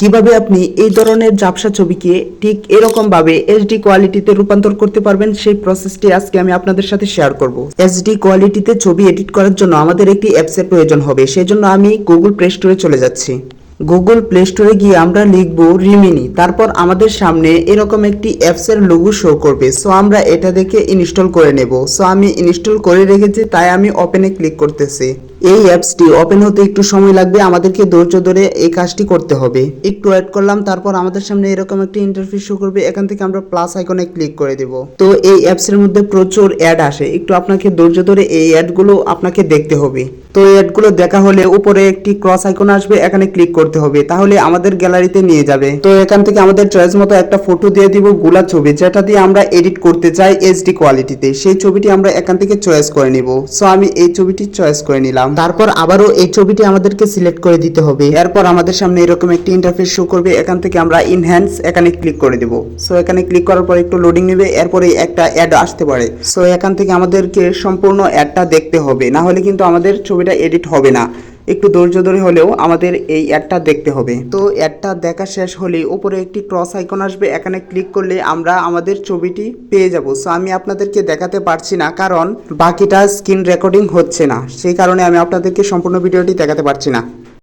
কীভাবে আপনি এই ধরনের ঝাপসা ছবিকে ঠিক এরকম ভাবে এইচডি কোয়ালিটিতে রূপান্তর করতে পারবেন, সেই প্রসেসটি আজকে আমি আপনাদের সাথে শেয়ার করব। এইচডি কোয়ালিটিতে ছবি এডিট করার জন্য আমাদের একটি অ্যাপসের প্রয়োজন হবে সেই জন্য আমি গুগল প্লে স্টোরে চলে যাচ্ছি। গুগল প্লে স্টোরে গিয়ে আমরা লিখব রিমিনি তারপর আমাদের সামনে এরকম একটি অ্যাপসের লোগো শো করবে। সো আমরা এটা দেখে ইনস্টল করে নেব। সো আমি ইনস্টল করে রেখেছি, তাই আমি ওপেনে ক্লিক করতেছি। এই অ্যাপসটি ওপেন হতে একটু সময় লাগবে। আমাদেরকে ধৈর্য ধরে এই কাজটি করতে হবে। একটু ওয়েট করলাম, তারপর আমাদের সামনে এরকম একটি ইন্টারফেস শো করবে। এখান থেকে আমরা প্লাস আইকনে ক্লিক করে দেব। তো এই অ্যাপসের মধ্যে প্রচুর অ্যাড আসে। একটু আপনাকে ধৈর্য ধরে এই অ্যাডগুলো আপনাকে দেখতে হবে। তো এই অ্যাডগুলো দেখা হলে উপরে একটি ক্রস আইকন আসবে, এখানে ক্লিক করতে হবে। তাহলে আমাদের গ্যালারিতে নিয়ে যাবে। তো এখান থেকে আমাদের চয়েস মতো একটা ফটো দিয়ে দিব, গুলা ছবি, যেটা দিয়ে আমরা এডিট করতে চাই এইচডি কোয়ালিটিতে সেই ছবিটি আমরা এখান থেকে চয়েস করে নিব। সো আমি এই ছবিটি চয়েস করে নিলাম। তারপর আবারও এই ছবিটি আমাদেরকে সিলেক্ট করে দিতে হবে। এরপর আমাদের সামনে এরকম একটি ইন্টারফেস শো করবে। এখান থেকে আমরা ইনহ্যান্স এখানে ক্লিক করে দেব। সো এখানে ক্লিক করার পর একটু লোডিং নেবে। এরপরে একটা অ্যাড আসতে পারে। সো এখান থেকে আমাদেরকে সম্পূর্ণ অ্যাডটা দেখতে হবে। না হলে কিন্তু আমাদের ছবিটা এডিট হবে না। একটু ধৈর্য ধরে হলেও আমাদের এই অ্যাডটা দেখতে হবে। তো অ্যাডটা দেখা শেষ হলে উপরে একটি ক্রস আইকন আসবে, এখানে ক্লিক করলে আমরা আমাদের ছবিটি পেয়ে যাব। সো আমি আপনাদেরকে দেখাতে পারছি না কারণ বাকিটা স্ক্রিন রেকর্ডিং হচ্ছে না। সেই কারণে আমি আপনাদেরকে সম্পূর্ণ ভিডিওটি দেখাতে পারছি না।